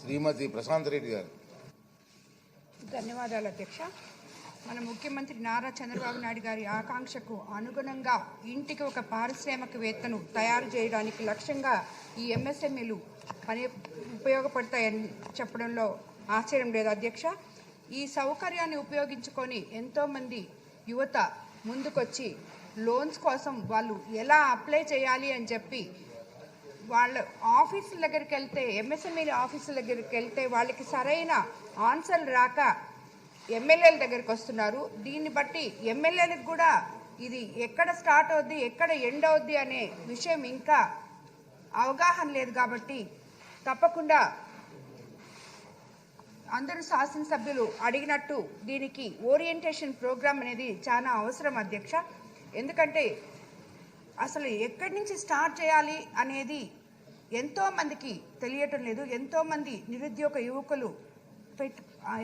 శ్రీమతి ప్రశాంత్ రెడ్డి గారు. ధన్యవాదాలు అధ్యక్ష. మన ముఖ్యమంత్రి నారా చంద్రబాబు నాయుడు గారి ఆకాంక్షకు అనుగుణంగా ఇంటికి ఒక పారిశ్రామికవేత్తను తయారు చేయడానికి లక్ష్యంగా ఈ ఎంఎస్ఎంఈలు పని ఉపయోగపడతాయని చెప్పడంలో ఆశ్చర్యం లేదు అధ్యక్ష. ఈ సౌకర్యాన్ని ఉపయోగించుకొని ఎంతోమంది యువత ముందుకొచ్చి లోన్స్ కోసం వాళ్ళు ఎలా అప్లై చేయాలి అని చెప్పి వాళ్ళ ఆఫీసుల దగ్గరికి వెళ్తే ఎంఎస్ఎంఈ ఆఫీసుల దగ్గరికి వెళ్తే వాళ్ళకి సరైన ఆన్సర్లు రాక ఎమ్మెల్యేల దగ్గరికి వస్తున్నారు. దీన్ని బట్టి ఎమ్మెల్యేలకు కూడా ఇది ఎక్కడ స్టార్ట్ అవుద్ది ఎక్కడ ఎండ్ అవుద్ది అనే విషయం ఇంకా అవగాహన లేదు కాబట్టి తప్పకుండా అందరూ శాసనసభ్యులు అడిగినట్టు దీనికి ఓరియంటేషన్ ప్రోగ్రామ్ అనేది చాలా అవసరం అధ్యక్ష. ఎందుకంటే అసలు ఎక్కడి నుంచి స్టార్ట్ చేయాలి అనేది ఎంతోమందికి తెలియటం లేదు. ఎంతోమంది నిరుద్యోగ యువకులు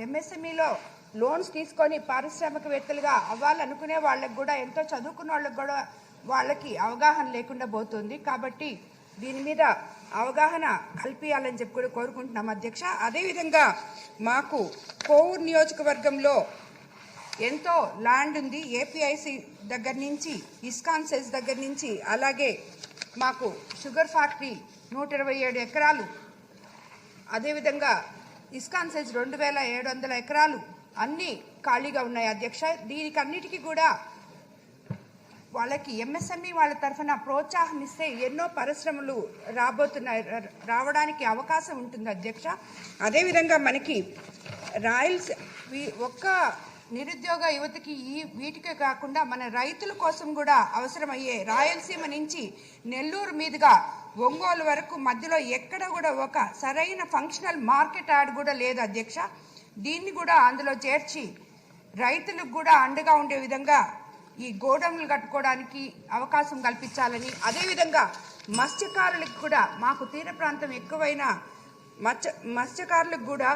ఎంఎస్ఎంఈలో లోన్స్ తీసుకొని పారిశ్రామికవేత్తలుగా అవ్వాలనుకునే వాళ్ళకి కూడా ఎంతో చదువుకున్న వాళ్ళకి కూడా వాళ్ళకి అవగాహన లేకుండా పోతుంది. కాబట్టి దీని మీద అవగాహన కల్పించాలని చెప్పి కూడా కోరుకుంటున్నాం అధ్యక్ష. అదేవిధంగా మాకు కోవూరు నియోజకవర్గంలో ఎంతో ల్యాండ్ ఉంది. ఏపీఐసి దగ్గర నుంచి ఇస్కాన్ సెస్ దగ్గర నుంచి అలాగే మాకు షుగర్ ఫ్యాక్టరీ నూట ఇరవై ఏడు ఎకరాలు. అదేవిధంగా ఇస్కాన్ సెజ్ రెండు వేల ఏడు వందల ఎకరాలు అన్నీ ఖాళీగా ఉన్నాయి అధ్యక్ష. దీనికన్నిటికీ కూడా వాళ్ళకి ఎంఎస్ఎంఈ వాళ్ళ తరఫున ప్రోత్సాహం ఇస్తే ఎన్నో పరిశ్రమలు రాబోతున్నాయి రావడానికి అవకాశం ఉంటుంది అధ్యక్ష. అదేవిధంగా మనకి రాయల్స్ ఒక్క నిరుద్యోగ యువతకి ఈ వీటికే కాకుండా మన రైతుల కోసం కూడా అవసరమయ్యే రాయలసీమ నుంచి నెల్లూరు మీదుగా ఒంగోలు వరకు మధ్యలో ఎక్కడ కూడా ఒక సరైన ఫంక్షనల్ మార్కెట్ యాడ్ కూడా లేదు అధ్యక్ష. దీన్ని కూడా అందులో చేర్చి రైతులకు కూడా అండగా ఉండే విధంగా ఈ గోడౌన్లు కట్టుకోవడానికి అవకాశం కల్పించాలని అదేవిధంగా మత్స్యకారులకు కూడా మాకు తీర ప్రాంతం ఎక్కువైన మత్స్య మత్స్యకారులకు కూడా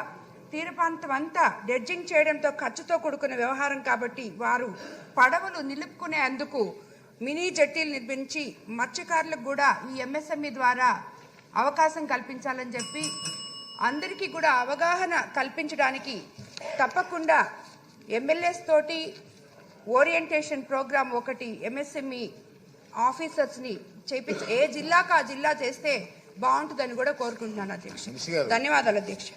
తీర ప్రాంతం అంతా డెడ్జింగ్ చేయడంతో ఖర్చుతో కూడుకున్న వ్యవహారం కాబట్టి వారు పడవలు నిలుపుకునే అందుకు మినీ జట్టీలు నిర్మించి మత్స్యకారులకు కూడా ఈ ఎంఎస్ఎంఈ ద్వారా అవకాశం కల్పించాలని చెప్పి అందరికీ కూడా అవగాహన కల్పించడానికి తప్పకుండా ఎమ్మెల్యేస్ తోటి ఓరియంటేషన్ ప్రోగ్రామ్ ఒకటి ఎంఎస్ఎంఈ ఆఫీసర్స్ని చేపించి ఏ జిల్లాకు ఆ జిల్లా చేస్తే బాగుంటుందని కూడా కోరుకుంటున్నాను అధ్యక్ష. ధన్యవాదాలు అధ్యక్ష